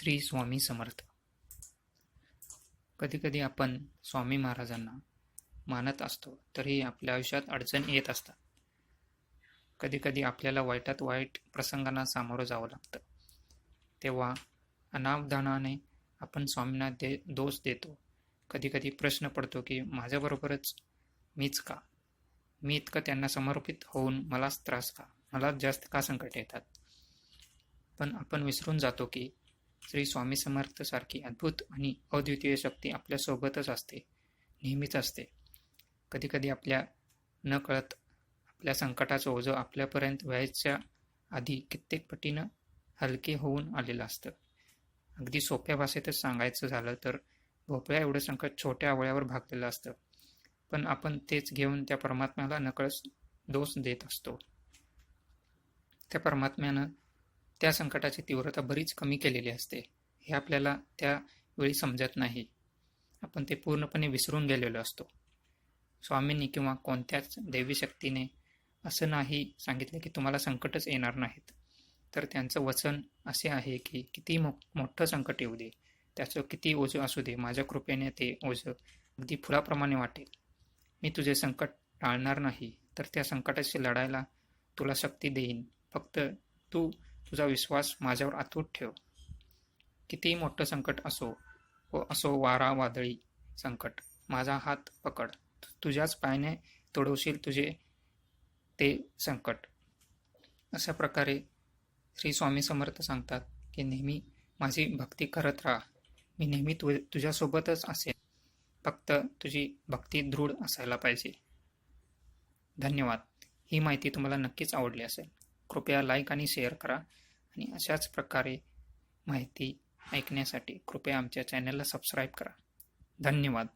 श्री स्वामी समर्थ. कधीकधी आपण स्वामी महाराजांना मानत असतो तरीही आपल्या आयुष्यात अडचण येत असतात. कधीकधी आपल्याला वाईटात वाईट प्रसंगांना सामोरं जावं लागतं. तेव्हा अनावधानाने आपण स्वामींना दे दोष देतो. कधीकधी प्रश्न पडतो की माझ्याबरोबरच मीच का? मी इतकं त्यांना समर्पित होऊन मलाच त्रास का? मला जास्त का संकट येतात? पण आपण विसरून जातो की श्री स्वामी समर्थ सारखी अद्भुत आणि अद्वितीय शक्ती आपल्यासोबतच असते नेहमीच असते. कधीकधी आपल्या न कळत आपल्या संकटाचं ओझं आपल्यापर्यंत व्हायच्या आधी कित्येक पटीनं हलके होऊन आलेलं असतं. अगदी सोप्या भाषेतच सांगायचं झालं तर भोपळ्या एवढं संकट छोट्या आवळ्यावर भागलेलं असतं. पण आपण तेच घेऊन त्या परमात्म्याला नकळत दोष देत असतो. त्या परमात्म्यानं त्या संकटाची तीव्रता बरीच कमी केलेली असते. हे आपल्याला त्यावेळी समजत नाही. आपण ते पूर्णपणे विसरून गेलेलो असतो. स्वामींनी किंवा कोणत्याच दैवी शक्तीने असं नाही सांगितलं की तुम्हाला संकटच येणार नाहीत. तर त्यांचं वचन असे आहे की किती मो मोठं संकट येऊ दे. त्याचं किती ओझं असू दे. माझ्या कृपेने ते ओझं अगदी फुलाप्रमाणे वाटेल. मी तुझे संकट टाळणार नाही. तर त्या संकटाशी लढायला तुला शक्ती देईन. फक्त तू तुझा विश्वास माझ्यावर आतूट ठेव. कितीही मोठं संकट असो व असो वारा वादळी संकट माझा हात पकड. तुझ्याच पायाने तोडवशील तुझे ते संकट. अशा प्रकारे श्री स्वामी समर्थ सांगतात की नेहमी माझी भक्ती करत राहा. मी नेहमी तु तुझ्यासोबतच असेल फक्त तुझी भक्ती दृढ असायला पाहिजे. धन्यवाद. ही माहिती तुम्हाला नक्कीच आवडली असेल. कृपया लाईक आणि शेअर करा. आणि अशाच प्रकारे माहिती ऐकण्यासाठी कृपया आमच्या चॅनलला सबस्क्राईब करा. धन्यवाद.